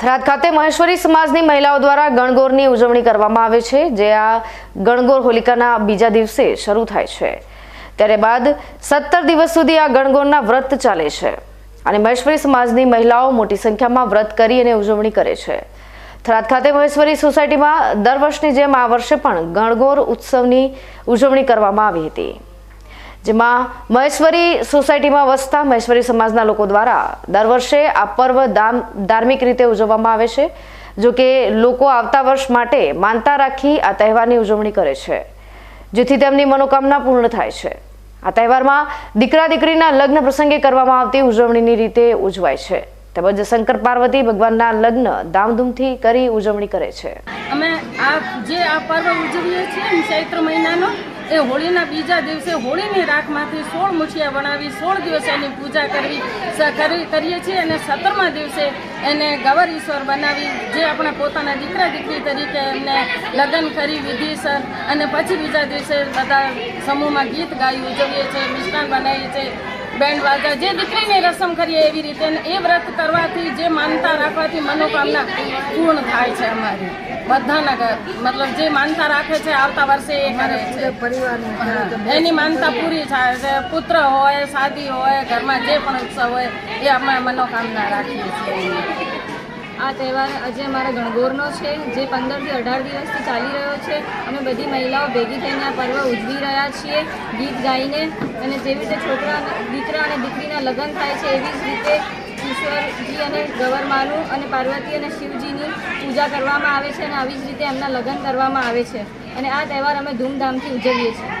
થરાદ ખાતે મહેશ્વરી સમાજની મહિલાઓ દ્વારા ગણગોરની ઉજવણી કરવામાં આવે છે, જે આ ગણગોર હોલિકાના બીજા દિવસે શરૂ થાય છે. ત્યારે બાદ સત્તર દિવસ સુધી આ ગણગોરના વ્રત ચાલે છે અને મહેશ્વરી સમાજની મહિલાઓ મોટી સંખ્યામાં વ્રત કરી અને ઉજવણી કરે છે. થરાદ ખાતે મહેશ્વરી સોસાયટીમાં દર વર્ષની જેમ આ વર્ષે પણ ગણગોર ઉત્સવની ઉજવણી કરવામાં આવી હતી. જેમાં મહેશ્વરી સોસાયટીમાં વસતા મહેશ્વરી સમાજના લોકો દ્વારા દર વર્ષે આ પર્વ ધાર્મિક રીતે ઉજવવામાં આવે છે, જો કે લોકો આવતા વર્ષ માટે માનતા રાખી આ તહેવારની ઉજવણી કરે છે, જેથી તેમની મનોકામના પૂર્ણ થાય છે. આ તહેવારમાં દીકરા દીકરીના લગ્ન પ્રસંગે કરવામાં આવતી ઉજવણીની રીતે ઉજવાય છે. તેમજ શંકર પાર્વતી ભગવાનના લગ્ન ધામધૂમથી કરી ઉજવણી કરે છે. અમે આ જે આ પર્વ ઉજવીએ છીએ ચૈત્ર મહિનાનો એ હોળીના બીજા દિવસે હોળીની રાખમાંથી સોળ મુઠિયા બનાવી સોળ દિવસે એની પૂજા કરવી કરી, કરીએ છીએ અને સત્તરમા દિવસે એને ગવર ઈશ્વર બનાવી, જે આપણા પોતાના દીકરા દીકરી તરીકે એમને લગ્ન કરી વિધિસર અને પછી બીજા દિવસે બધા સમૂહમાં ગીત ગાઈ ઉજવીએ છીએ, મિષ્ટાન બનાવીએ છીએ. બેન્ડ વાજા જે દીકરીની રસમ કરીએ એવી રીતે એ વ્રત કરવાથી જે માનતા રાખવાથી મનોકામના પૂર્ણ થાય છે અમારી. બધાના મતલબ જે માનતા રાખે છે આવતા વર્ષે એ કરે છે. એની માનતા પૂરી થાય છે. પુત્ર હોય શાદી હોય ઘરમાં જે પણ ઉત્સવ હોય એ અમે મનોકામના રાખીએ છીએ. આ તહેવાર આજે અમારા ગણગોરનો છે, જે પંદરથી અઢાર દિવસથી ચાલી રહ્યો છે. અમે બધી મહિલાઓ ભેગી થઈને આ પર્વ ઉજવી રહ્યા છીએ. ગીત ગાઈને અને જેવી રીતે છોકરા દીકરા અને દીકરીના લગ્ન થાય છે, એવી જ રીતે ઈશ્વરજી અને ગવરમાનું અને પાર્વતી અને શિવજીની પૂજા કરવામાં આવે છે અને આવી જ રીતે એમના લગ્ન કરવામાં આવે છે. અને આ તહેવાર અમે ધૂમધામથી ઉજવીએ છીએ.